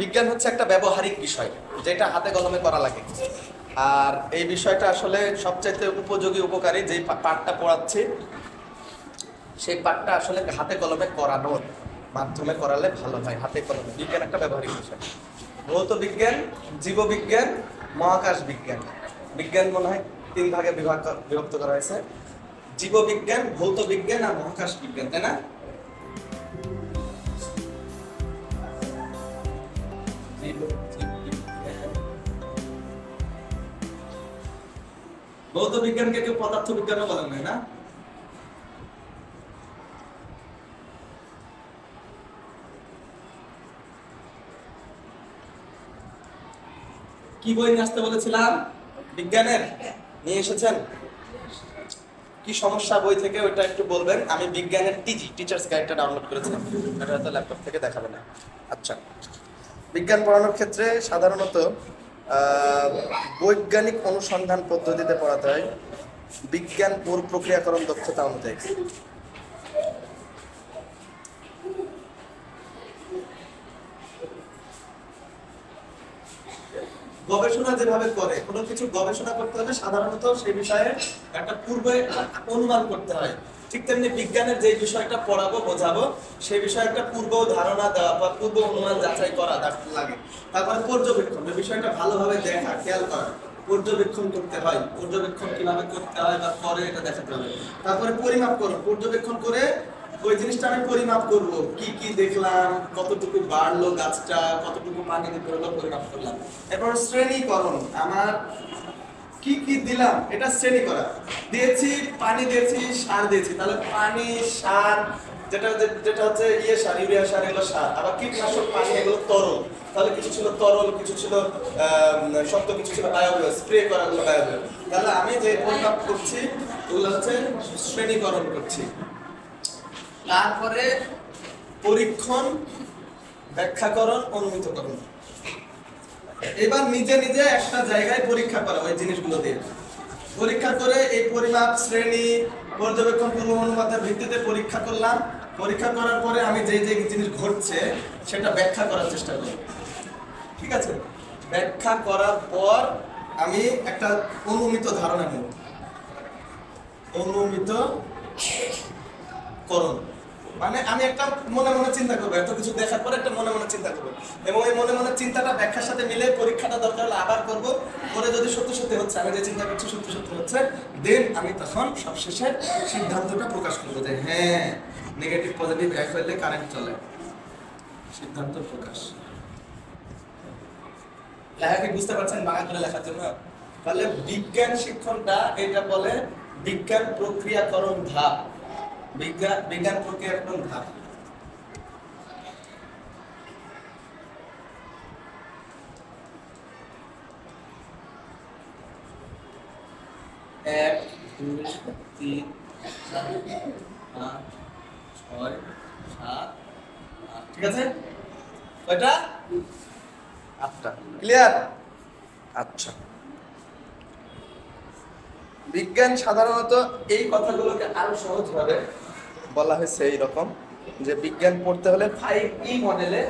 বিজ্ঞান হচ্ছে একটা ব্যবহারিক বিষয়, যেটা হাতে কলমে করা লাগে। আর এই বিষয়টা আসলে সবচাইতে উপযোগী, উপকারী যেই পাঠটা পড়াচ্ছি, সেই পাঠটা আসলে হাতে কলমে করানোর মাধ্যমে করালে ভালো হয়, হাতে কলমে। বিজ্ঞান একটা ব্যবহারিক বিষয়। ভৌত বিজ্ঞান, জীববিজ্ঞান, মহাকাশ বিজ্ঞান। বিজ্ঞান মনে হয় তিন ভাগে বিভাগ বিভক্ত করা হয়েছে। জীববিজ্ঞান, ভৌত বিজ্ঞান আর মহাকাশ বিজ্ঞান, তাই না? বিজ্ঞানকে কেউ পদার্থ বিজ্ঞানও বলেন না? কি বই নিয়ে আসতে বলেছিলাম? বিজ্ঞানের? নিয়ে এসেছেন? কি সমস্যা বই থেকে? ওইটা একটু বলবেন। আমি বিজ্ঞানের টিজি টিচার্স গাইডটা ডাউনলোড করেছি। ল্যাপটপ থেকে দেখাবে না। আচ্ছা। বিজ্ঞান পড়ানোর ক্ষেত্রে সাধারণত বৈজ্ঞানিক অনুসন্ধান পদ্ধতিতে পড়াতে হয়। বিজ্ঞান পুর প্রক্রিয়াকরণ দক্ষতা অনুযায়ী। গবেষণা যেভাবে করে, কোনো কিছু গবেষণা করতে হলে সাধারণত সেই বিষয়ে একটা পূর্বে অনুমান করতে হয়। ঠিক তেমনি বিজ্ঞানের যে বিষয়টা পড়াবো, বোঝাবো, সেই বিষয়ে একটা পূর্ব ধারণা দেওয়া বা পূর্ব অনুমান যাচাই করা লাগে। তারপরে পর্যবেক্ষণ, এই বিষয়টা ভালোভাবে দেখা, খেয়াল করা। পর্যবেক্ষণ করতে হয়। পর্যবেক্ষণ কীভাবে করতে হয় বা করে এটা দেখাতে হবে। তারপরে পরিমাপ করো। পর্যবেক্ষণ করে ওই জিনিসটা আমি পরিমাপ করব। কি কি দেখলাম, কতটুকু বাড়লো গাছটা, কতটুকু পানি দিতে হলো পরিমাপ করলাম। এরপর শ্রেণীকরণ। আমার কি কি দিলাম এটা শ্রেণি করা। দিয়েছি, পানি দিয়েছি, সার দিয়েছি। তাহলে পানি, সার, যেটা যেটা হচ্ছে ইয়ে সার, ইউরিয়া সার, এগুলো সার। আবার কীটনাশক পানি, এগুলো তরল। তাহলে কিছু ছিল তরল, কিছু ছিল শক্ত, কিছু ছিল বায়োবিও স্প্রে করা গুলো বায়োবিও তাহলে আমি যে পরিমাপ করছি, ওগুলো হচ্ছে শ্রেণীকরণ করছি। তারপরে পরীক্ষণ, ব্যাখ্যাকরণ, অনুমিতকরণ। এবার নিজে নিজে একটা জায়গায় পরীক্ষা করা ওই জিনিসগুলো দিয়ে। পরীক্ষা করে এই পরিমাপ, শ্রেণি, পর্যবেক্ষণ পূর্ব অনুপাতের ভিত্তিতে পরীক্ষা করলাম। পরীক্ষা করার পরে আমি যে যে জিনিস ঘটছে, সেটা ব্যাখ্যা করার চেষ্টা করি। ঠিক আছে? ব্যাখ্যা করার পর আমি একটা অনুমিত ধারণা নেব। অনুমিত করণ মানে আমি একটা মনে মনে চিন্তা করব, এত কিছু দেখার পরে একটা মনে মনে চিন্তা করব। এবং এই মনে মনে চিন্তাটা ব্যাখ্যার সাথে মিলে পরীক্ষাটা দরকার হলে আবার করব। করে যদি সত্যি সত্যি হচ্ছে, আমি যে চিন্তা করছি সত্যি সত্যি হচ্ছে দেন আমি তখন সবশেষে সিদ্ধান্তটা প্রকাশ করব যে হ্যাঁ নেগেটিভ পজিটিভ এক হইলে কারেন্ট চলে। সিদ্ধান্ত প্রকাশ। লেখা কি বুঝতে পারছেন বাংলা করে লেখার জন্য? তাহলে বিজ্ঞান শিক্ষণটা এটা বলে বিজ্ঞান প্রক্রিয়াকরণ ধাপ। বিজ্ঞান বিজ্ঞান প্রক্রিয়াকরণ ধাপ এক দুই তিন চার পাঁচ ছয় সাত আট ঠিক আছে? কয়টা? আটটা। ক্লিয়ার? আচ্ছা। বিজ্ঞান সাধারণত এই কথাগুলোকে আরও সহজ সহজভাবে বলা হয়েছে এই রকম যে বিজ্ঞান পড়তে হলে ফাইভ ই মডেলে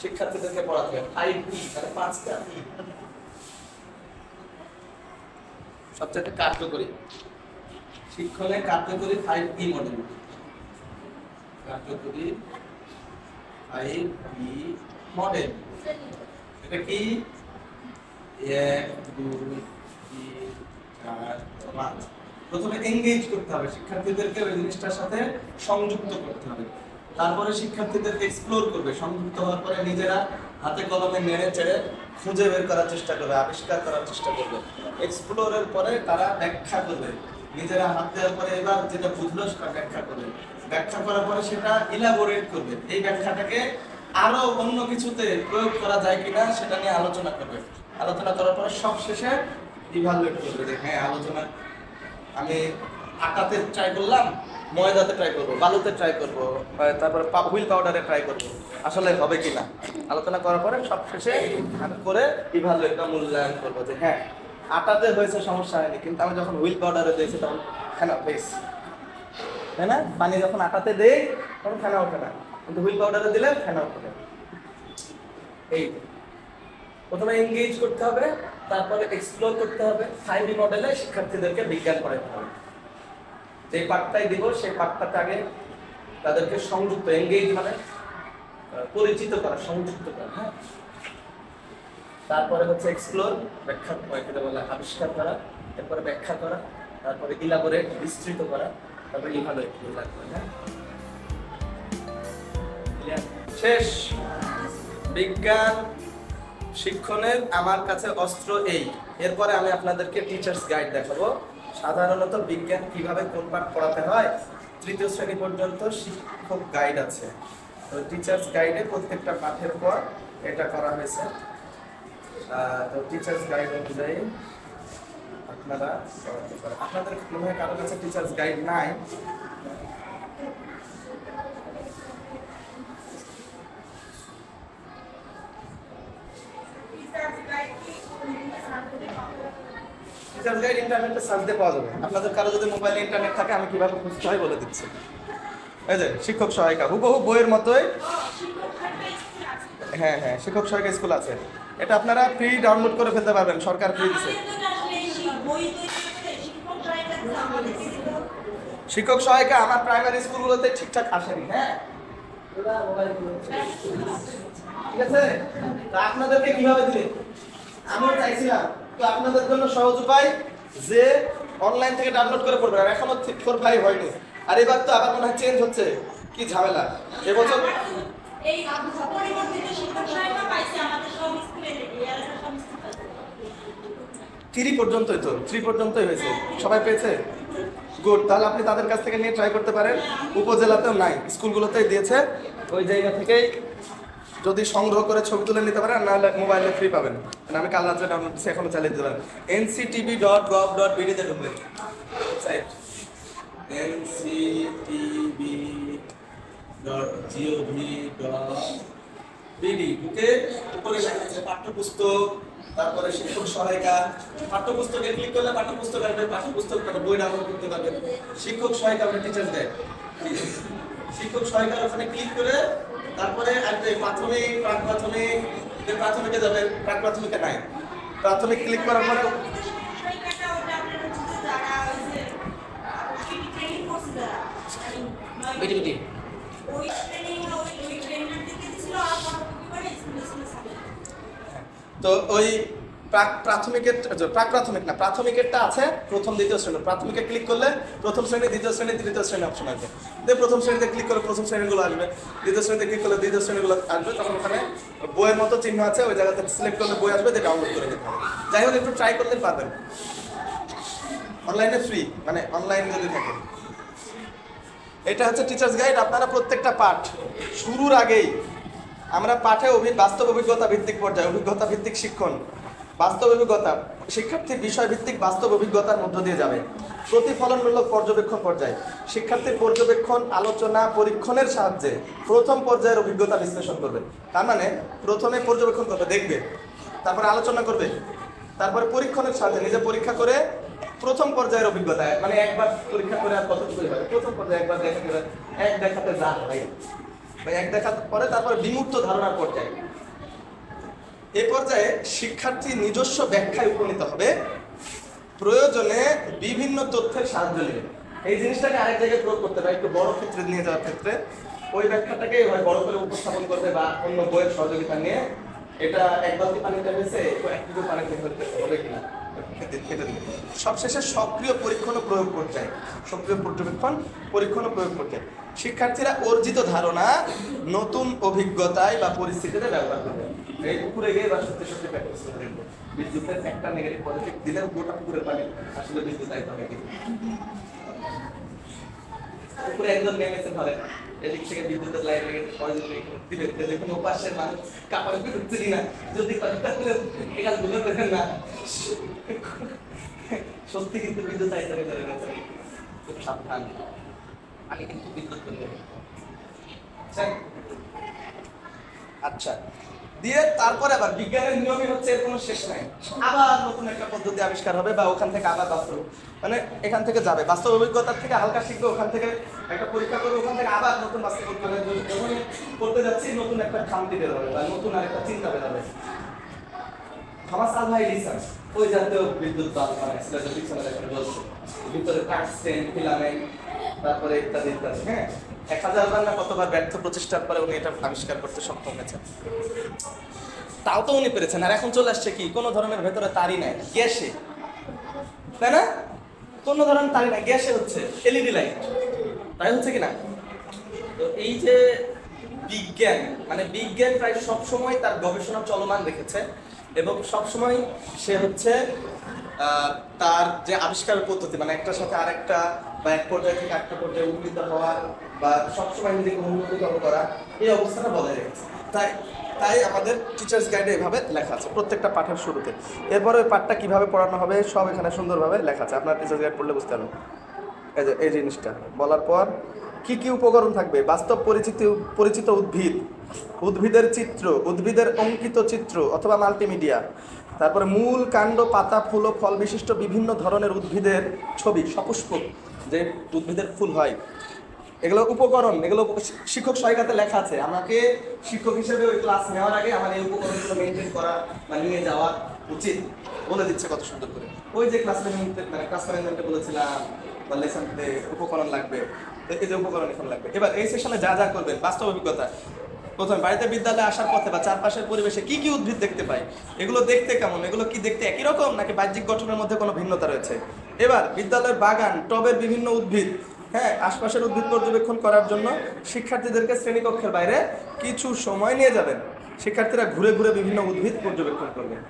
শিক্ষার্থীদেরকে পড়াতে হবে। ফাইভ ই মানে পাঁচটা ই সবচেয়ে কার্যকরী। শিক্ষণে কার্যকরী ফাইভ ই মডেল কার্যকরী ফাইভ ই মডেল এটা কি? এক, দুই, তিন, চার, পাঁচ। প্রথমে এঙ্গেজ করতে হবে, শিক্ষার্থীদেরকে ওই জিনিসটার সাথে সংযুক্ত করতে হবে। তারপরে শিক্ষার্থীদেরকে এক্সপ্লোর করবে, সংযুক্ত হওয়ার পরে নিজেরা হাতে কলমে নেড়ে চেড়ে খুঁজে বের করার চেষ্টা করবে, আবিষ্কার করার চেষ্টা করবে। এক্সপ্লোরের পরে তারা ব্যাখ্যা করবে, নিজেরা হাত দেওয়ার পরে এবার যেটা বুঝলো সেটা ব্যাখ্যা করবে। ব্যাখ্যা করার পরে সেটা ইলাবোরেট করবে, এই ব্যাখ্যাটাকে আরও অন্য কিছুতে প্রয়োগ করা যায় কিনা সেটা নিয়ে আলোচনা করবে। আলোচনা করার পরে সব শেষে ইভালুয়েট করবে যে হ্যাঁ আলোচনা আমি আটাতে ট্রাই করলাম, ময়দাতে ট্রাই করব, বালুতে ট্রাই করব তারপরে হুইল পাউডারে ট্রাই করব। আসলে হবে কিনা আলোচনা করার পরে সব শেষে করে ইভালুয়েট বা মূল্যায়ন করব যে হ্যাঁ আটাতে হয়েছে, সমস্যা হয়নি। কিন্তু আমি যখন হুইল পাউডারে দিয়েছি, তখন ফেনা বেশ। তাই না? পানি যখন আটাতে দেই, তখন ফেনা ওঠে না। কিন্তু হুইল পাউডারে দিলে ফেনা ওঠে এই প্রথমে এনগেজ করতে হবে। তারপরে এক্সপ্লোর করতে হবে ফাইভ মডেলে শিক্ষার্থীদেরকে বিজ্ঞান পড়াতে হবে। যে পাঠটাই দিব, সেই পাঠটাতে আগে তাদেরকে সংযুক্ত এনগেজ মানে পরিচিত করা, সংযুক্ত করা হ্যাঁ? তারপরে হচ্ছে এক্সপ্লোর ব্যাখ্যা এটাকে বলে আবিষ্কার করা, এরপরে ব্যাখ্যা করা, তারপরে ইলাবোরেট বিস্তৃত করা, তারপরে ইভালুয়েট করা হ্যাঁ? শেষ। বিজ্ঞান শিক্ষণের আমার কাছে অস্ত্র এই। এরপরে আমি আপনাদেরকে টিচার্স গাইড দেখাবো। সাধারণত বিজ্ঞান কীভাবে কোন পাঠ পড়াতে হয়, তৃতীয় শ্রেণি পর্যন্ত শিক্ষক গাইড আছে। তো টিচার্স গাইডে প্রত্যেকটা পাঠের পর এটা করা হয়েছে। তো টিচার্স গাইড অনুযায়ী আপনারা আপনাদের মনে হয় কারোর কাছে টিচার্স গাইড নাই টিচার্স গাইড ইন্টারনেটে সার্চ দিয়ে পাওয়া যাবে। আপনাদের কারও যদি মোবাইলে ইন্টারনেট থাকে, আমি কীভাবে খুঁজতে হয় বলে দিচ্ছি। এই যে, শিক্ষক সহায়িকা, হুবহু বইয়ের মতোই। হ্যাঁ হ্যাঁ শিক্ষক সহায়িকা স্কুল আছে। এটা আপনারা ফ্রি ডাউনলোড করে ফেলতে পারবেন, সরকার ফ্রি দিচ্ছে শিক্ষক সহায়িকা আমার প্রাইমারি স্কুলগুলোতে ঠিকঠাক আসেনি হ্যাঁ? ঠিক আছে? তা আপনাদেরকে কীভাবে দিলে? আমিও চাইছিলাম। তো আপনাদের জন্য সহজ উপায় যে অনলাইন থেকে ডাউনলোড করে পড়বে আর এখনও ফোর ফাইভ হয়নি। আর এবার তো আবার মনে হয় চেঞ্জ হচ্ছে। কি ঝামেলা। এবছর এই পরিবর্তিত শিক্ষক সহায়তা পাইছে আমাদের সব স্কুলে থেকে এরা সব স্কুলে থ্রি পর্যন্তই তো থ্রি পর্যন্তই হয়েছে। সবাই পেয়েছে? গুড তাহলে আপনি তাদের কাছ থেকে নিয়ে ট্রাই করতে পারেন। উপজেলাতেও নাই স্কুলগুলোতেই দিয়েছে। ওই জায়গা থেকেই যদি সংগ্রহ করে ছবি তুলে নিতে পারেন, নাহলে মোবাইলে ফ্রি পাবেন। মানে আমি কাল রাত্রে ডাউনলোড করছি, এখনও চালিয়ে দিতে পারেন। এনসিটিভি ডট গভ ডট বিডিতে ঢুকবেন। Site NCTB dot G O V dot BD বুকে উপরে লেখা আছে, পাঠ্যপুস্তক, তারপরে শিক্ষক সহায়িকা। পাঠ্যপুস্তকে ক্লিক করলে পাঠ্যপুস্তক আসবে, পাঠ্যপুস্তক বই ডাউনলোড করতে পারবেন। শিক্ষক সহায়িকা মানে টিচার্স গাইড শিক্ষক সহায়িকার ওখানে ক্লিক করে তারপরে প্রাথমিক প্রাক প্রাথমিক যে প্রাথমিকে যাবে প্রাক প্রাথমিকে নাই। প্রাথমিক ক্লিক করার পরে তো ওই প্রাক প্রাথমিকের প্রাক প্রাথমিক না, প্রাথমিকেরটা আছে, প্রথম, দ্বিতীয় শ্রেণি। প্রাথমিকে ক্লিক করলে প্রথম শ্রেণি, দ্বিতীয় শ্রেণি তৃতীয় শ্রেণি অপশন আসবে। দিয়ে প্রথম শ্রেণীতে ক্লিক করলে প্রথম শ্রেণীগুলো আসবে। দ্বিতীয় শ্রেণীতে ক্লিক করলে দ্বিতীয় শ্রেণীগুলো আসবে। তখন ওখানে বইয়ের মতো চিহ্ন আছে, ওই জায়গাতে সিলেক্ট করলে বই আসবে দিয়ে ডাউনলোড করে দিতে হবে। যাই হোক, একটু ট্রাই করলে পাবেন। অনলাইনে ফ্রি মানে অনলাইন যদি থাকে। এটা হচ্ছে টিচার্স গাইড আপনারা প্রত্যেকটা পাঠ শুরুর আগেই আমরা পাঠে অভি বাস্তব অভিজ্ঞতা ভিত্তিক পর্যায়ে, অভিজ্ঞতা ভিত্তিক শিক্ষণ বাস্তব অভিজ্ঞতা, শিক্ষার্থীর বিষয় ভিত্তিক বাস্তব অভিজ্ঞতার মধ্য দিয়ে যাবে। প্রতিফলনমূলক পর্যবেক্ষণ পর্যায়ে। শিক্ষার্থীর পর্যবেক্ষণ, আলোচনা, পরীক্ষণের সাহায্যে প্রথম পর্যায়ের অভিজ্ঞতা বিশ্লেষণ করবে। তার মানে প্রথমে পর্যবেক্ষণ করবে, দেখবে। তারপরে আলোচনা করবে। তারপরে পরীক্ষণের সাহায্যে নিজে পরীক্ষা করে প্রথম পর্যায়ের অভিজ্ঞতা মানে একবার পরীক্ষা করে আর কতটুকু হয় প্রথম পর্যায়ে একবার দেখা করে, এক দেখাতে যা হয় এক দেখার পরে তারপরে বিমূর্ত ধারণার পর্যায়ে। এ পর্যায়ে শিক্ষার্থী নিজস্ব ব্যাখ্যায় উপনীত হবে। প্রয়োজনে বিভিন্ন তথ্যের সাহায্য নেবে। এই জিনিসটাকে আরেক জায়গায় প্রয়োগ করতে পারে একটু বড় ক্ষেত্রে নিয়ে যাওয়ার ক্ষেত্রে। ওই ব্যাখ্যাটাকে হয় বড় করে উপস্থাপন করবে বা অন্য বইয়ের সহযোগিতা নিয়ে। এটা এক বালতি পানিতে হয়েছে এক পানিতে হতে হবে কিনা? সবশেষে সক্রিয় পরীক্ষণ ও প্রয়োগ পর্যায়ে। সক্রিয় পর্যবেক্ষণ পরীক্ষণ ও প্রয়োগ পর্যায়ে। শিক্ষার্থীরা অর্জিত ধারণা নতুন অভিজ্ঞতায় বা পরিস্থিতিতে ব্যবহার করবে। এই পুকুরে গিয়ে বা সত্যি সত্যি প্র্যাকটিস করে বিদ্যুতের একটা নেগেটিভ পজিটিভ দিলে গোটা পানি আসলে বিদ্যুৎ কিন্তু পুকুরে একজন নেমেছে ধরে। এদিক থেকে বিদ্যুতের লাইন লেগে পজিটিভ দিবে দেখুন মানুষ কাপড় যদি করে দেবেন না। সত্যি কিন্তু বিদ্যুৎ খুব সাবধান। আমি কিন্তু বিদ্যুৎ আচ্ছা। দিয়ে তারপরে আবার বিজ্ঞানের নিয়মই হচ্ছে এর কোনো শেষ নাই। আবার নতুন একটা পদ্ধতি আবিষ্কার হবে বা ওখান থেকে আবার বাস্তব। মানে এখান থেকে যাবে। বাস্তব অভিজ্ঞতার থেকে হালকা শিখবে, ওখান থেকে একটা পরীক্ষা করবে ওখান থেকে আবার নতুন বাস্তব মানে যখন করতে যাচ্ছি, নতুন একটা খামতি বের হবে বা নতুন আর একটা চিন্তা বের হবে। থমাস আলভা এডিসন ওই জাতীয় বিদ্যুৎ পিছনে দেখেন ভিতরে টাংস্টেন ফিলামেন্ট তারপরে ইত্যাদি ইত্যাদি। হ্যাঁ এক হাজার বার না কতবার ব্যর্থ প্রচেষ্টার পরে উনি এটা আবিষ্কার করতে সক্ষম হয়েছেন। তাও তো উনি পেরেছেন। আর এখন চলে আসছে কি? কোনো ধরনের ভেতরে তারই নাই। গ্যাসে। তাই না? কোনো ধরনের তারই নাই। গ্যাসে হচ্ছে এলইডি লাইট। তাই হচ্ছে কি না তো এই যে বিজ্ঞান মানে বিজ্ঞান প্রায় সব সময় তার গবেষণা চলমান রেখেছে। এবং সব সময় সে হচ্ছে তার যে আবিষ্কার পদ্ধতি মানে একটার সাথে আরেকটা বা এক পর্যায়ে থেকে একটা পর্যায়ে উন্নীত হওয়া বা সবসময় নিজেকে উন্নততর করা, এই অবস্থাটা বজায় রেখেছে। তাই তাই আমাদের টিচার্স গাইডে এভাবে লেখা আছে, প্রত্যেকটা পাঠের শুরুতে। এরপরে ওই পাঠটা কীভাবে পড়ানো হবে, সব এখানে সুন্দরভাবে লেখা আছে। আপনার টিচার্স গাইড পড়লে বুঝতে পারবেন। এই যে, এই জিনিসটা বলার পর কি কি উপকরণ থাকবে? বাস্তব পরিচিত পরিচিত উদ্ভিদ, উদ্ভিদের চিত্র, উদ্ভিদের অঙ্কিত চিত্র অথবা মাল্টিমিডিয়া তারপরে মূল কাণ্ড, পাতা, ফুল ও ফল বিশিষ্ট বিভিন্ন ধরনের উদ্ভিদের ছবি, সপুষ্পক যে উদ্ভিদের ফুল হয়। এগুলো উপকরণ, এগুলো শিক্ষক সহায়িকাতে লেখা আছে। আমাকে শিক্ষক হিসেবে ওই ক্লাস নেওয়ার আগে আমার এই উপকরণগুলো মেনটেন করা বা নিয়ে যাওয়া উচিত। বলে দিচ্ছে কত সুন্দর করে। ওই যে ক্লাস মানে ক্লাস ম্যানেজমেন্টে বলেছিলাম, বা লেসনতে উপকরণ লাগবে এই যে উপকরণ এখন লাগবে। এবার এই সেশনে যা যা করবেন, বাস্তব অভিজ্ঞতা। প্রথমে বাড়িতে বিদ্যালয়ে আসার পথে বা চারপাশের পরিবেশে কি কি উদ্ভিদ দেখতে পাই? এগুলো দেখতে কেমন? এগুলো কি দেখতে একই রকম নাকি বাহ্যিক গঠনের মধ্যে কোনো ভিন্নতা রয়েছে? এবার, বিদ্যালয়ের বাগান, টবের বিভিন্ন উদ্ভিদ হ্যাঁ আশপাশের উদ্ভিদ পর্যবেক্ষণ করার জন্য শিক্ষার্থীদেরকে শ্রেণীকক্ষের বাইরে কিছু সময় নিয়ে যাবেন। শিক্ষার্থীরা ঘুরে ঘুরে বিভিন্ন উদ্ভিদ পর্যবেক্ষণ করবেন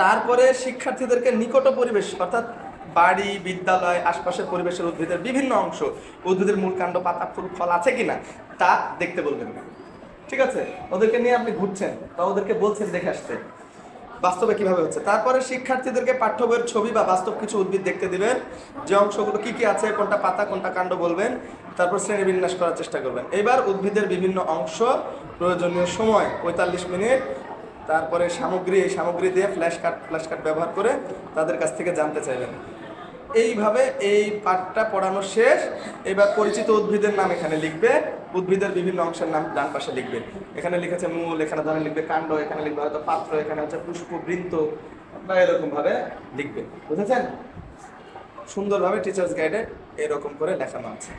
তারপরে শিক্ষার্থীদেরকে নিকট পরিবেশ, অর্থাৎ বাড়ি, বিদ্যালয়, আশপাশের পরিবেশের উদ্ভিদের বিভিন্ন অংশ, উদ্ভিদের মূল কাণ্ড, পাতা, ফুল, ফল আছে কিনা? তা দেখতে বলবেন ঠিক আছে? ওদেরকে নিয়ে আপনি ঘুরছেন, বা ওদেরকে বলছেন দেখে আসতে। বাস্তবে কীভাবে হচ্ছে? তারপরে শিক্ষার্থীদেরকে পাঠ্য বইয়ের ছবি বা বাস্তব কিছু উদ্ভিদ দেখতে দিবেন। যে অংশগুলো কি কি আছে, কোনটা পাতা, কোনটা কাণ্ড বলবেন। তারপর শ্রেণি বিন্যাস করার চেষ্টা করবেন। এবার উদ্ভিদের বিভিন্ন অংশ, প্রয়োজনীয় সময়, পঁয়তাল্লিশ মিনিট। তারপরে সামগ্রী, এই সামগ্রী দিয়ে ফ্ল্যাশ কার্ড ফ্ল্যাশ কার্ড ব্যবহার করে তাদের কাছ থেকে জানতে চাইবেন। এইভাবে এই পাঠটা পড়ানো শেষ। এবার পরিচিত উদ্ভিদের নাম এখানে লিখবে। উদ্ভিদের বিভিন্ন অংশের নাম ডান পাশে লিখবে। এখানে লিখেছে মূল, এখানে ধরেন লিখবে কাণ্ড, এখানে লিখবে হয়তো পাত্র, এখানে হচ্ছে পুষ্প বৃন্ত বা এরকম ভাবে লিখবে। বুঝেছেন? সুন্দরভাবে টিচার্স গাইডে এরকম করে লেখানো আছে।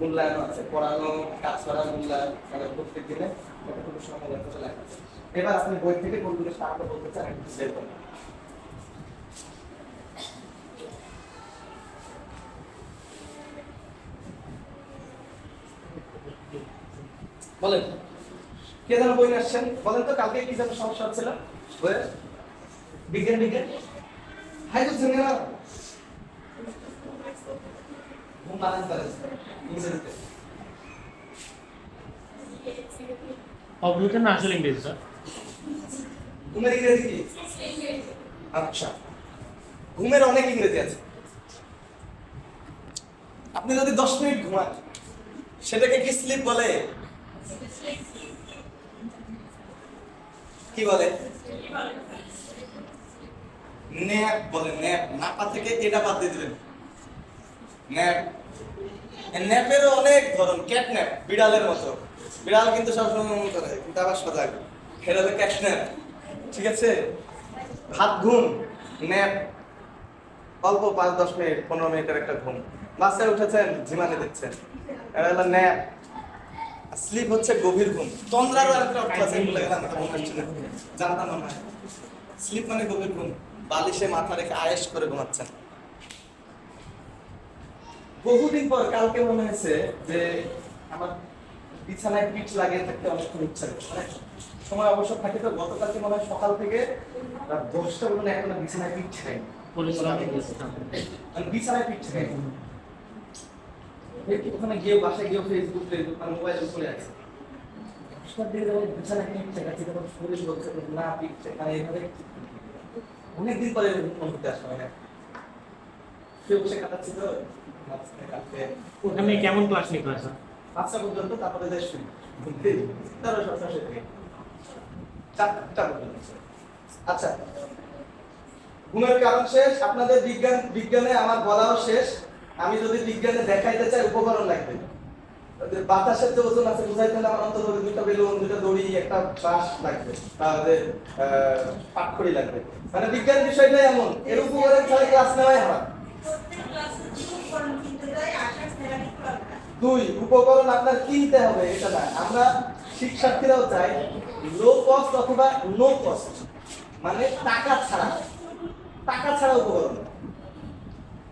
মূল্যায়ন আছে। পড়ানো, কাজ করা মূল্যায়ন মানে প্রত্যেক দিনে লেখা আছে। এবার আপনি বই থেকে কোনগুলো সাহায্য বলতে চান একটু বের করুন। বলেন। কে যেন বই আসছেন? বলেন তো কালকে কি যেন সমস্যা হচ্ছিল? বিজ্ঞান বিজ্ঞান? হাই না ঘুম বানান করেন ইংরেজিতে। অবরুদ্ধ না আসলে ইংরেজি স্যার। ঘুমের ইংরেজি কি? আচ্ছা। ঘুমের অনেক ইংরেজি আছে। আপনি যদি দশ মিনিট ঘুমান সেটাকে কি স্লিপ বলে? কি বলে? ন্যাপ বলে ন্যাপ নাপা থেকে এটা বাদ দিয়ে ন্যাপ অনেক ধরন বিড়ালের মতো। বিড়াল কিন্তু সবসময় করে, কিন্তু আবার সজাগ। এটা হলো ঠিক আছে? ভাত ঘুম ন্যাপ অল্প পাঁচ দশ মিনিট, পনেরো মিনিটের একটা ঘুম। বাসায় উঠেছেন ঝিমানে দিচ্ছেন। এটা হলো ন্যাপ স্লিপ হচ্ছে গভীর ঘুম। তন্দ্রারও একটা অর্থ আছে এগুলো গেলাম মনে জানতাম না স্লিপ মানে গভীর ঘুম। বালিশে মাথা রেখে আয়েস করে ঘুমাচ্ছেন। বহুদিন পর কালকে মনে হয়েছে যে আমার বিছানায় পিঠ লাগিয়ে থাকতে অনেকক্ষণ ইচ্ছা করে সময় অবসর থাকে তো গতকালকে মনে হয় সকাল থেকে রাত দশটা পর্যন্ত এখনও বিছানায় পিঠ ছেড়ে মানে বিছানায় পিঠ ছেড়ে দেখি ওখানে গিয়ে বাসায় গিয়ে ফেসবুক ফেসবুক মানে মোবাইলের উপরে আছে। অনেকদিন পরে মন করতে আসা হয় না কেউ বসে কাটাচ্ছি তো ওখানে কেমন ক্লাস নিতে পাঁচটা পর্যন্ত তারপরে দেশ শুরু তেরো সপ্তাহ চারটা পর্যন্ত। আচ্ছা ঘুমের কারণ শেষ আপনাদের বিজ্ঞান বিজ্ঞানে আমার বলাও শেষ। আমি যদি বিজ্ঞানে দেখাইতে চাই, উপকরণ লাগবে। বাতাসের যে ওজন আছে, বুঝাইতে হলে আমার অন্তত দুইটা বেলুন, দুইটা দড়ি, একটা বাঁশ লাগবে। তাহলে পাটখড়ি লাগবে। মানে বিজ্ঞান বিষয়টাই এমন, এর উপকরণ ছাড়া ক্লাস নেওয়াই হয় দুই, উপকরণ আপনার কিনতে হবে, এটা না। আমরা শিক্ষার্থীরাও চাই লো কস্ট অথবা নো কস্ট মানে টাকা ছাড়া টাকা ছাড়া উপকরণ।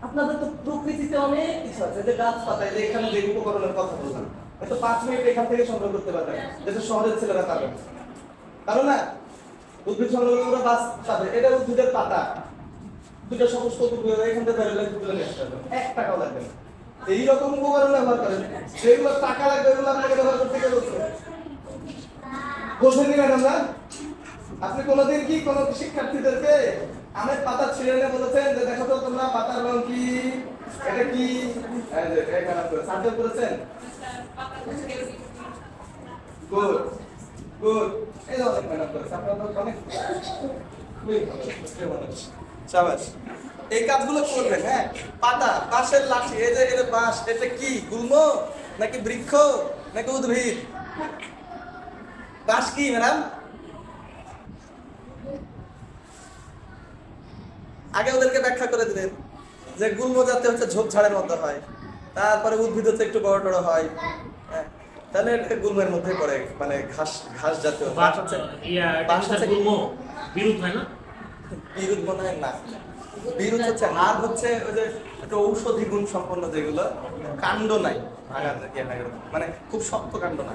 আপনাদের তো প্রকৃতিতে অনেক কিছু আছে, যে গাছপাতা এই যে এখানে যে উপকরণের কথা বললাম, হয়তো পাঁচ মিনিট এখান থেকে সংগ্রহ করতে পারবেন যেটা শহরের ছেলেরা পারবে কারণ না, উদ্ভিদ সংগ্রহ করে বাস পাবে, এটা উদ্ভিদের পাতা। দুটো সমস্ত এখান থেকে লাগবে তুলে নিয়ে আসতে। এক টাকাও লাগবে না। এইরকম উপকরণ ব্যবহার করেন, যেগুলো টাকা লাগবে এগুলো আপনাকে ব্যবহার করতে গেলে ম্যাডাম না? আপনি কোনোদিন কি কোনো শিক্ষার্থীদেরকে আমের পাতা ছিঁড়ে বলেছেন যে দেখো তো তোমরা পাতার রং কি? এটা কি? সাহায্য করেছেন গুড গুড। এই অনেক ম্যাডাম করেছে। অনেক এই কাজগুলো করবেন হ্যাঁ? পাতা, বাঁশের লাঠি, এই যে এটা বাঁশ, এটা কি, গুল্ম নাকি বৃক্ষ নাকি উদ্ভিদ? বাঁশ কি, ম্যাডাম? আগে ওদেরকে ব্যাখ্যা করে দিলেন যে গুল্ম জাতীয় হচ্ছে ঝোপঝাড়ের মধ্যে হয়। তারপরে উদ্ভিদ হচ্ছে একটু বড় টড় হয়। হ্যাঁ, তাহলে গুল্মের মধ্যে পড়ে মানে ঘাস ঘাস জাতীয় বাঁশ হচ্ছে বাঁশ হচ্ছে গুল্ম। বিরুদ্ধ হয় না? বিরুদ মনে হয় না। বিরুদ হচ্ছে আর হচ্ছে ওই যে একটা ঔষধি গুণ সম্পন্ন যেগুলো কাণ্ড নাই। ইয়ে নাই। মানে খুব শক্ত কাণ্ড না।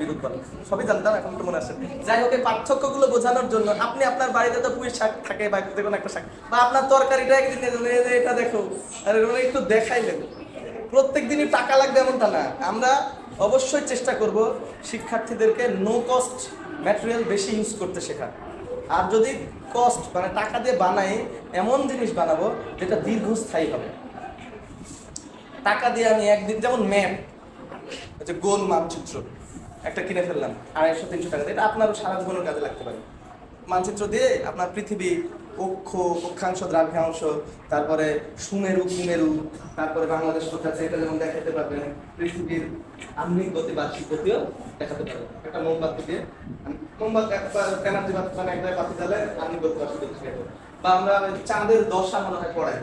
বিরুদ বলে সবই জানতাম, এখন তো মনে আসে। যাই হোক, এই বোঝানোর জন্য আপনি আপনার বাড়িতে তো পুঁই শাক থাকে বা একটা শাক, বা আপনার তরকারিটা একদিন এটা দেখো, আর একটু প্রত্যেক দিনই টাকা লাগবে এমনটা না। আমরা অবশ্যই চেষ্টা করব শিক্ষার্থীদেরকে নো কস্ট ম্যাটেরিয়াল বেশি ইউজ করতে শেখা আর যদি কস্ট মানে টাকা দিয়ে বানাই, এমন জিনিস বানাবো যেটা দীর্ঘস্থায়ী হবে। টাকা দিয়ে আমি একদিন, যেমন ম্যাপ যে গোল মানচিত্র একটা কিনে ফেললাম, আড়াইশো, তিনশো টাকা এটা আপনারও সারা জীবনের কাজে লাগতে পারে। মানচিত্র দিয়ে আপনার পৃথিবী অক্ষ, অক্ষাংশ দ্রাঘ্যাংশ তারপরে সুমেরু, কুমেরু, তারপরে বাংলাদেশ কোথায় আছে এটা যেমন দেখাতে পারবেন, পৃথিবীর আধুনিক গতি বার্ষিক গতিও দেখাতে পারবেন। একটা মোমবাতি দিয়ে মোমবাতি এনার্জি বাতি মানে একটা বাতি জ্বালে আধুনিক গতি বার্ষিক গতি বা আমরা চাঁদের দশা মনে হয় পড়াই।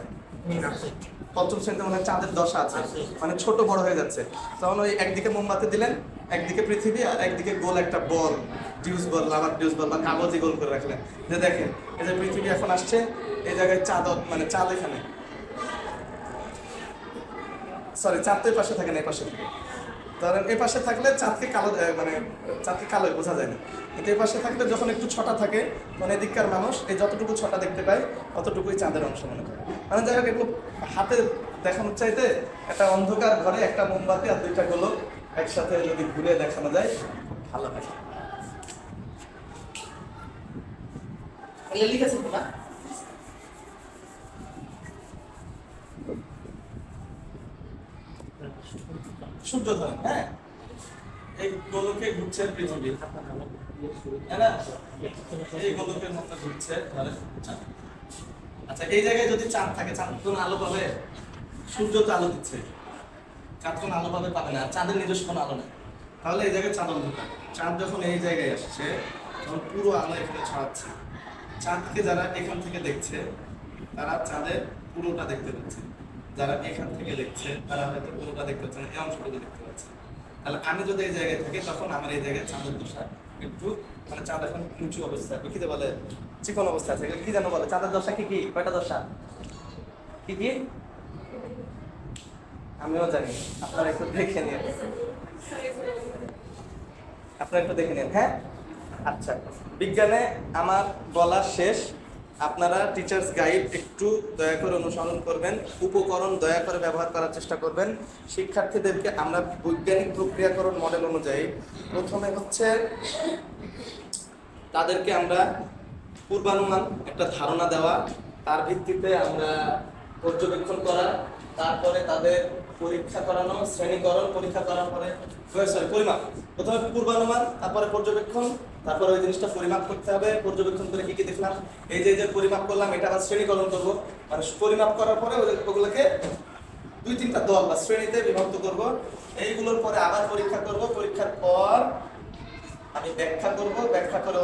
পঞ্চম শ্রেণীতে মনে চাঁদের দশা আছে। মানে ছোট বড় হয়ে যাচ্ছে। তখন ওই একদিকে মোমবাতি দিলেন একদিকে পৃথিবী আর একদিকে গোল একটা ball deuce ball rubber deuce ball বা কাগজে গোল করে রাখলেন। যে দেখেন এই যে পৃথিবী এখন আসছে এই জায়গায় চাঁদ মানে চাঁদ এখানে। সরি চাঁদ তো এই পাশে থাকে না এই পাশে থাকে। ধরেন এই পাশে থাকলে চাঁদকে কালো মানে চাঁদকে কালো বোঝা যায় না। কিন্তু এই পাশে থাকলে যখন একটু ছটা থাকে মানে এদিককার মানুষ, এই যতটুকু ছটা দেখতে পায়, অতটুকুই চাঁদের অংশ মনে করে। মানে যাই হোক, এগুলো হাতে দেখানোর চাইতে একটা অন্ধকার ঘরে একটা মোমবাতি আর দুইটা গোলক একসাথে যদি ঘুরে দেখানো যায়, ভালো এগুলো লিখেছেন তো না সূর্য ধরেন হ্যাঁ? এই গোলকে ঘুরছে পৃথিবী এই গোলকের মতো ঘুরছে। আচ্ছা এই জায়গায় যদি চাঁদ থাকে, চাঁদ কোন আলো পাবে। সূর্য তো আলো দিচ্ছে। চাঁদ কোন আলো পাবে পাবে না। চাঁদের নিজস্ব কোনো আলো নেই। তাহলে এই জায়গায় চাঁদ অন্ধকার। চাঁদ যখন এই জায়গায় আসছে, তখন পুরো আলো এখানে ছড়াচ্ছে। চাঁদকে যারা এখান থেকে দেখছে, তারা চাঁদের পুরোটা দেখতে পাচ্ছে। যারা এখান থেকে দেখছে, তারা হয়তো পুরোটা দেখতে পাচ্ছে না এই দেখতে পাচ্ছে। তাহলে আমি যদি এই জায়গায় থাকি, তখন আমার এই জায়গায় চাঁদের দশা একটু মানে চাঁদ এখন উঁচু অবস্থায় কি বলে? চিকন অবস্থা আছে। কি যেন বলে? চাঁদের দশা কি কি? কয়টা দশা? কি কি? আমিও জানি। আপনারা একটু দেখে নিন। আপনারা একটু দেখে নিন হ্যাঁ? আচ্ছা। বিজ্ঞানে আমার বলা শেষ আপনারা টিচার্স গাইড একটু দয়া করে অনুসরণ করবেন, উপকরণ দয়া করে ব্যবহার করার চেষ্টা করবেন। শিক্ষার্থীদেরকে আমরা বৈজ্ঞানিক প্রক্রিয়াকরণ মডেল অনুযায়ী প্রথমে হচ্ছে তাদেরকে আমরা পূর্বানুমান, একটা ধারণা দেওয়া, তার ভিত্তিতে আমরা পর্যবেক্ষণ করা, তারপরে তাদের পরীক্ষা করানো, শ্রেণীকরণ, পরীক্ষা করার পরে সরি পরিমাপ। প্রথমে পূর্বানুমান, তারপরে পর্যবেক্ষণ, তারপরে ওই জিনিসটা পরিমাপ করতে হবে। পর্যবেক্ষণ করে কি কি দেখলাম? এই যে যে পরিমাপ করলাম, এটা আবার শ্রেণীকরণ করব। মানে পরিমাপ করার পরে ওগুলোকে দুই তিনটা দল বা শ্রেণীতে বিভক্ত করব। এইগুলোর পরে আবার পরীক্ষা করব। পরীক্ষার পর আমি ব্যাখ্যা করব। ব্যাখ্যা করে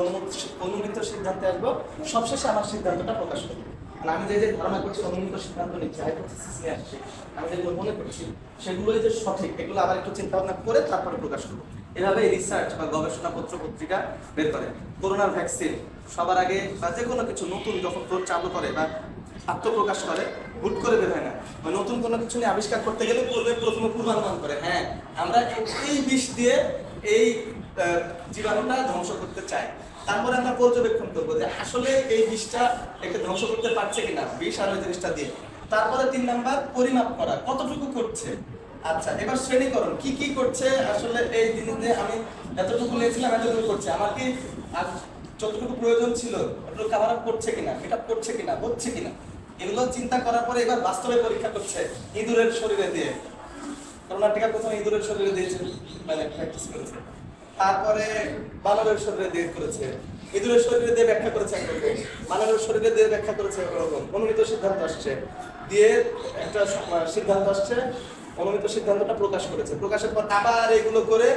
অনুমিত সিদ্ধান্তে আসব। সবশেষে আমার সিদ্ধান্তটা প্রকাশ করব। মানে আমি যে যে ধারণা করছি অনুমিত সিদ্ধান্ত নিচ্ছি। হাইপোথিসিস নিয়ে আসছি। আমি যেগুলো মনে করছি, সেগুলোই যে সঠিক, এগুলো আবার একটু চিন্তা ভাবনা করে তারপরে প্রকাশ করব। এভাবে রিসার্চ বা গবেষণা পত্র পত্রিকা বের করে। করোনার ভ্যাকসিন সবার আগে বা যে কোনো কিছু নতুন যখন তোর চালু করে বা আত্মপ্রকাশ করে, হুট করে বের হয় না। মানে নতুন কোনো কিছু নিয়ে আবিষ্কার করতে গেলে পূর্বে প্রথমে পূর্বানুমান করে। হ্যাঁ আমরা এই বিষ দিয়ে এই জীবাণুটা ধ্বংস করতে চাই। তারপরে আমরা পর্যবেক্ষণ করব যে আসলে এই বিষটা একে ধ্বংস করতে পারছে কিনা, বিষ আর ওই জিনিসটা দিয়ে। তারপরে তিন নাম্বার পরিমাপ করা, কতটুকু করছে? আচ্ছা এবার শ্রেণীকরণ, কি কি করছে? আসলে এই জিনিসে আমি এতটুকু নিয়েছিলাম, এতটুকু করছে। আমার কি যতটুকু প্রয়োজন ছিল ওটুকু কাভার আপ করছে কিনা এটা করছে কিনা, হচ্ছে কিনা, এগুলো চিন্তা করার পরে এবার বাস্তবে পরীক্ষা করছে ইঁদুরের শরীরে দিয়ে। করোনার টিকা প্রথমে ইঁদুরের শরীরে দিয়েছে মানে প্র্যাকটিস করেছে। তারপরে বানরের শরীরে দিয়ে করেছে। ইঁদুরের শরীরে দিয়ে ব্যাখ্যা করেছে একরকম বানরের শরীরে দিয়ে ব্যাখ্যা করেছে একরকম অনুমিত সিদ্ধান্ত আসছে। দিয়ে একটা সিদ্ধান্ত আসছে। অনুমিত সিদ্ধান্তটা প্রকাশ করেছে। প্রকাশের পর আবার এগুলো করে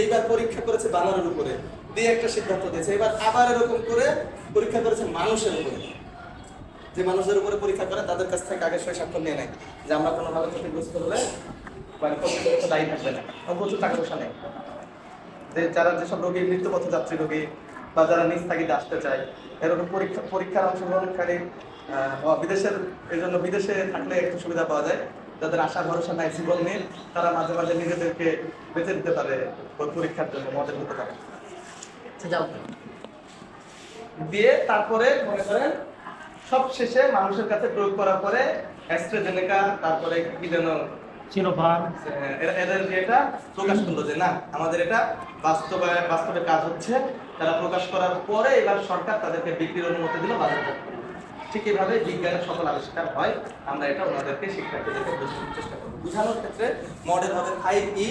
এইবার পরীক্ষা করেছে বানরের উপরে। দিয়ে একটা সিদ্ধান্ত দিয়েছে। এবার আবার এরকম করে পরীক্ষা করেছে মানুষের উপরে। যে মানুষের উপরে পরীক্ষা করে, তাদের কাছ থেকে আগে সই স্বাক্ষর নিয়ে নেয়। যে আমরা কোনোভাবে ক্ষতিগ্রস্ত হলে মানে কর্তৃপক্ষ দায়ী থাকবে না। প্রচুর টাকা পয়সা নেই যে যারা যেসব রোগী মৃত্যুপথ যাত্রী রোগী বা যারা নিজ থাকিতে আসতে চায় এরকম পরীক্ষা পরীক্ষার অংশগ্রহণকারী বিদেশের এই জন্য বিদেশে থাকলে একটু সুবিধা পাওয়া যায়। যাদের আশা ভরসা নাই জীবন নেই তারা মাঝে মাঝে নিজেদেরকে বেঁচে দিতে পারে ওই পরীক্ষার জন্য মডেল হতে পারে। আচ্ছা, দিয়ে তারপরে মনে করেন সব শেষে মানুষের কাছে প্রয়োগ করার পরে অ্যাস্ট্রাজেনেকা তারপরে কি যেন সিনোভার এদের এটা প্রকাশ করল যে না, আমাদের এটা বাস্তবে বাস্তবে কাজ হচ্ছে। তারা প্রকাশ করার পরে এবার সরকার তাদেরকে বিক্রির অনুমতি দিল বাজারজাত। ঠিক এইভাবে বিজ্ঞানের সকল আবিষ্কার হয়। আমরা এটা ওনাদেরকে, শিক্ষার্থীদেরকে চেষ্টা করব। বোঝানোর ক্ষেত্রে মডেল হবে ফাইভ ই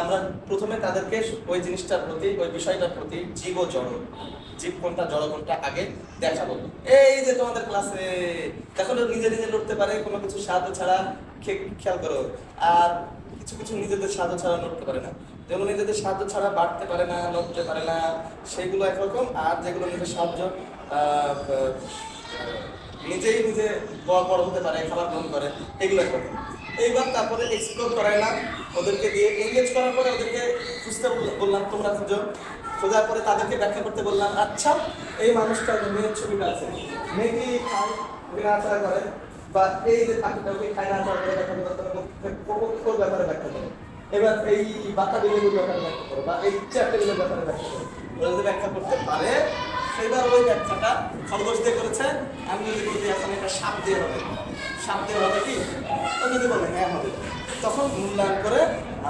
আমরা প্রথমে তাদেরকে ওই জিনিসটার প্রতি, ওই বিষয়টার প্রতি জীব জড় জীব কোনটা জড় কোনটা, আগে দেখাবো এই যে তোমাদের ক্লাসে দেখো নিজে নিজে লড়তে পারে, কোনো কিছু সাহায্য ছাড়া খেয়াল করো। আর কিছু কিছু নিজেদের সাহায্য ছাড়া লড়তে পারে না। যেগুলো নিজেদের সাহায্য ছাড়া বাড়তে পারে না, লড়তে পারে না, সেগুলো একরকম। আর যেগুলো নিজের সাহায্য নিজেই নিজে বড় বড় হতে পারে খাবার গ্রহণ করে, এগুলো একরকম। এইবার তারপরে এক্সপ্লোর করাই না, ওদেরকে দিয়ে এঙ্গেজ করার পরে ওদেরকে বল- বললাম, তোমরা খুঁজো। খোঁজার পরে তাদেরকে ব্যাখ্যা করতে বললাম আচ্ছা এই মানুষটা মেয়ের ছবিটা আছে। মেয়ে কি খায়? নাড়াচাড়া করে। বা এই যে পাখিটা খায় নাড়াচাড়া করে, ব্যাখ্যা করতে ব্যাপারে ব্যাখ্যা করে এবার এই বাতা ব্যাপারে ব্যাখ্যা করো বা এই চ্যাপ্টারগুলোর ব্যাপারে ব্যাখ্যা করো যদি ব্যাখ্যা করতে পারে সেবার ওই ব্যাখ্যাটা খরগোশ দিয়ে করেছে, আমি যদি বলি এখন এটা সাপ দিয়ে হবে। সাপ দিয়ে হবে কি? যদি বলে হ্যাঁ হবে। তখন মূল্যায়ন করে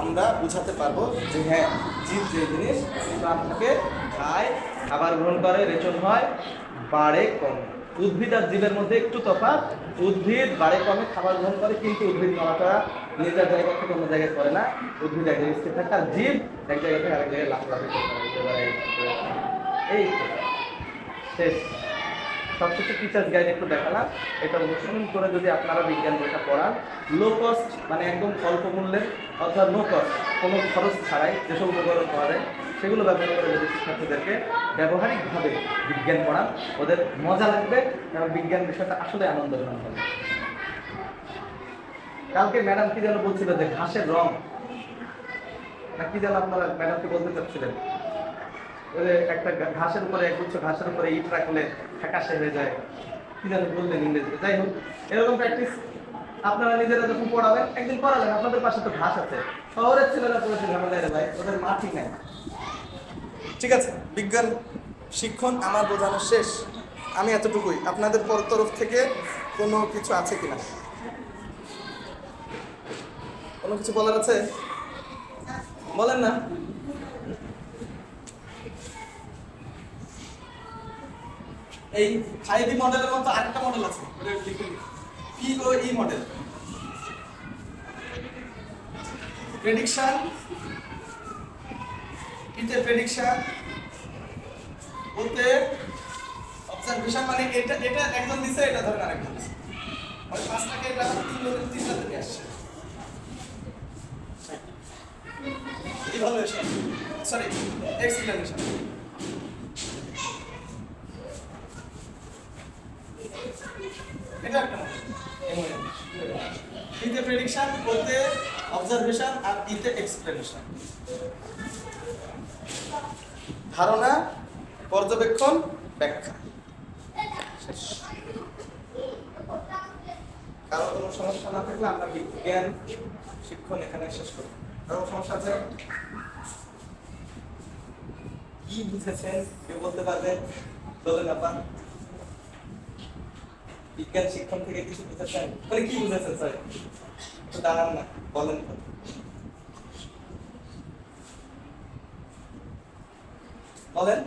আমরা বুঝাতে পারব যে হ্যাঁ জীব যে জিনিস থাকে খায়, খাবার গ্রহণ করে, রেচন হয়, বাড়ে কম। উদ্ভিদ আর জীবের মধ্যে একটু তফাৎ। উদ্ভিদ বাড়ে কমে, খাবার গ্রহণ করে, কিন্তু উদ্ভিদ নড়াচড়া নিজের জায়গা থেকে অন্য জায়গায় করে না। উদ্ভিদ এক জায়গায় স্থির থাকে আর জীব এক জায়গা থেকে আরেক জায়গায় করতে পারে এই। শেষ। সবশেষে টিচার্স গাইড একটু দেখালাম। এটা অনুসরণ করে যদি আপনারা বিজ্ঞান বইটা পড়ান লো কস্ট মানে একদম অল্প মূল্যের অর্থাৎ নো কস্ট কোনো খরচ ছাড়াই যেসব উপকরণ পাওয়া যায়, সেগুলো ব্যবহার করে যদি শিক্ষার্থীদেরকে ব্যবহারিকভাবে বিজ্ঞান পড়ান, ওদের মজা লাগবে এবং বিজ্ঞান বিষয়টা আসলে আনন্দঘন হবে কালকে ম্যাডাম কি যেন বলছিল যে ঘাসের রং? না, কি যেন আপনারা ম্যাডামকে বলতে চাচ্ছিলেন? একটা ঘাসের উপরে একগুচ্ছ ঘাসের উপরে ইট রাখলে ফ্যাকাশে হয়ে যায়। কি জানি বললেন ইংরেজিতে। যাই হোক, এরকম প্র্যাকটিস আপনারা নিজেরা যখন পড়াবেন, একদিন পড়ালেন, আপনাদের পাশে তো ঘাস আছে। শহরের ছেলেরা পড়েছে, ঝামেলা রে ভাই, ওদের মাটি নাই। ঠিক আছে, বিজ্ঞান, শিক্ষণ আমার বোঝানো শেষ। আমি এতটুকুই। আপনাদের পর তরফ থেকে কোনো কিছু আছে কিনা? কোনো কিছু বলার আছে? বলেন না। এই ফাইভ ই মডেলের মতো আরেকটা মডেল আছে P O E model? Prediction কিতে প্রেডিকশন বলতে অবজারভেশন মানে এটা এটা একজন দিছে, এটা ধরেন আরেকজন দিছে। মানে পাঁচটাকে এটা তিনজনের তিনটা থেকে আসছে ইভালুয়েশন সরি এক্সপ্লেনেশন এটা একটা ইতে প্রেডিকশন বলতে অবজারভেশন আর ইতে এক্সপ্লেনেশন ধারণা, পর্যবেক্ষণ, ব্যাখ্যা। কারও কোনো সমস্যা না থাকলে আমরা বিজ্ঞান, শিক্ষণ এখানে শেষ করি কারও সমস্যা আছে? কি বুঝেছেন? কেউ বলতে পারবেন বলেন আপা। বিজ্ঞান, শিক্ষণ থেকে কিছু বুঝেছেন? মানে কি বুঝেছেন স্যার দাঁড়ান না বলেন বলেন।